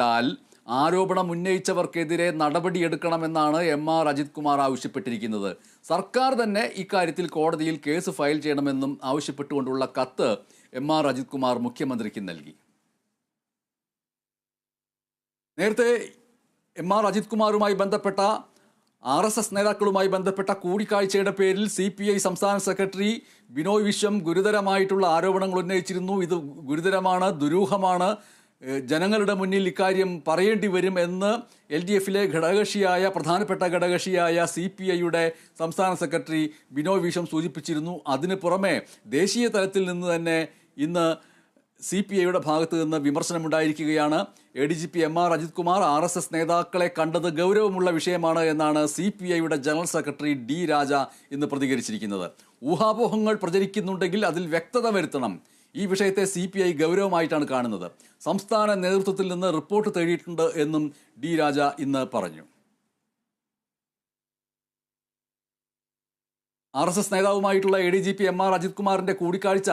ാൽ ആരോപണം ഉന്നയിച്ചവർക്കെതിരെ നടപടിയെടുക്കണമെന്നാണ് എം ആർ അജിത് കുമാർ ആവശ്യപ്പെട്ടിരിക്കുന്നത്. സർക്കാർ തന്നെ ഇക്കാര്യത്തിൽ കോടതിയിൽ കേസ് ഫയൽ ചെയ്യണമെന്നും ആവശ്യപ്പെട്ടുകൊണ്ടുള്ള കത്ത് എം ആർ അജിത് കുമാർ മുഖ്യമന്ത്രിക്ക് നൽകി. നേരത്തെ എം ആർ അജിത് കുമാറുമായി ബന്ധപ്പെട്ട ആർ എസ് എസ് നേതാക്കളുമായി ബന്ധപ്പെട്ട കൂടിക്കാഴ്ചയുടെ പേരിൽ സി പി ഐ സംസ്ഥാന സെക്രട്ടറി ബിനോയ് വിശ്വം ഗുരുതരമായിട്ടുള്ള ആരോപണങ്ങൾ ഉന്നയിച്ചിരുന്നു. ഇത് ഗുരുതരമാണ് ദുരൂഹമാണ്. ജനങ്ങളുടെ മുന്നിൽ ഇക്കാര്യം പറയേണ്ടി വരും എന്ന് എൽ ഡി എഫിലെ ഘടകകക്ഷിയായ പ്രധാനപ്പെട്ട ഘടകകക്ഷിയായ സി പി ഐയുടെ സംസ്ഥാന സെക്രട്ടറി ബിനോയ് വിഷം സൂചിപ്പിച്ചിരുന്നു. അതിന് പുറമെ ദേശീയ തലത്തിൽ നിന്ന് തന്നെ ഇന്ന് സി പി ഐയുടെ ഭാഗത്ത് നിന്ന് വിമർശനമുണ്ടായിരിക്കുകയാണ്. A D G P M R Ajith Kumar R S S നേതാക്കളെ കണ്ടത് ഗൗരവമുള്ള വിഷയമാണ് എന്നാണ് സി പി ഐയുടെ ജനറൽ സെക്രട്ടറി ഡി രാജ ഇന്ന് പ്രതികരിച്ചിരിക്കുന്നത്. ഊഹാപോഹങ്ങൾ പ്രചരിക്കുന്നുണ്ടെങ്കിൽ അതിൽ വ്യക്തത വരുത്തണം. ഈ വിഷയത്തെ സി പി ഐ ഗൗരവമായിട്ടാണ് കാണുന്നത്. സംസ്ഥാന നേതൃത്വത്തിൽ നിന്ന് റിപ്പോർട്ട് തേടിയിട്ടുണ്ട് എന്നും ഡി രാജ ഇന്ന് പറഞ്ഞു. R S S നേതാവുമായിട്ടുള്ള A D G P M R Ajith കുമാറിന്റെ കൂടിക്കാഴ്ച